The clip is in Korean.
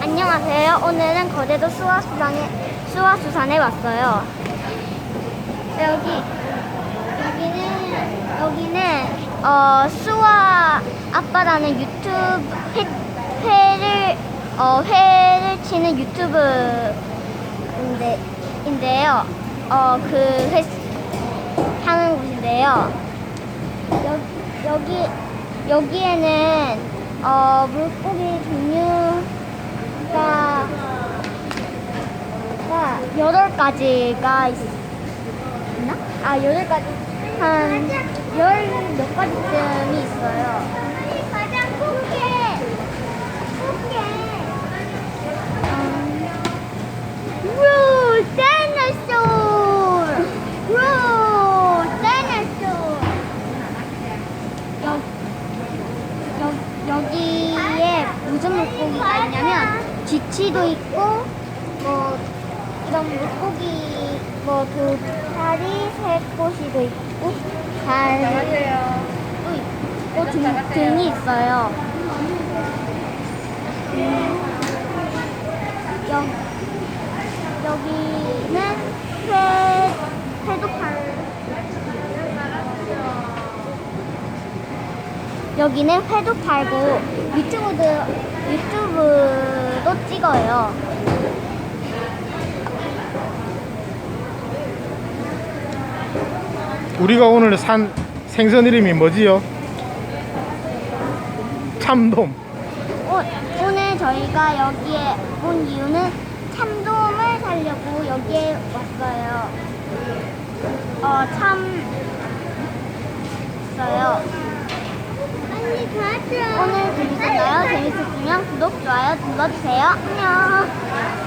안녕하세요. 오늘은 거제도 수화수산에 수화수산에 왔어요. 여기 여기는 여기는 어 수화 아빠라는 유튜브 회, 회를 어 회를 치는 유튜브인데 인데요. 어 그 회 하는 곳인데요. 여, 여기 여기에는 어 물고기 종류가 가 여덟 가지가 있, 있나? 아 여덟 가지 한 열 몇 가지쯤이 있어요. 가장 루루 여, 여, 여기에 무슨 물고기가 있냐면 쥐치도 있고 뭐 이런 물고기 뭐 도다리 새꼬시도 있고 달도 있고 등, 등이 있어요. 음, 여, 여기는 회 회도 팔 여기는 회도 팔고 유튜브도 유튜브도 찍어요. 우리가 오늘 산 생선 이름이 뭐지요? 참돔. 오, 오늘 저희가 여기에 온 이유는 참돔을 살려고 여기에 왔어요. 어, 참 있어요. 오늘 재밌었나요? 재밌었으면 구독, 좋아요 눌러주세요. 안녕.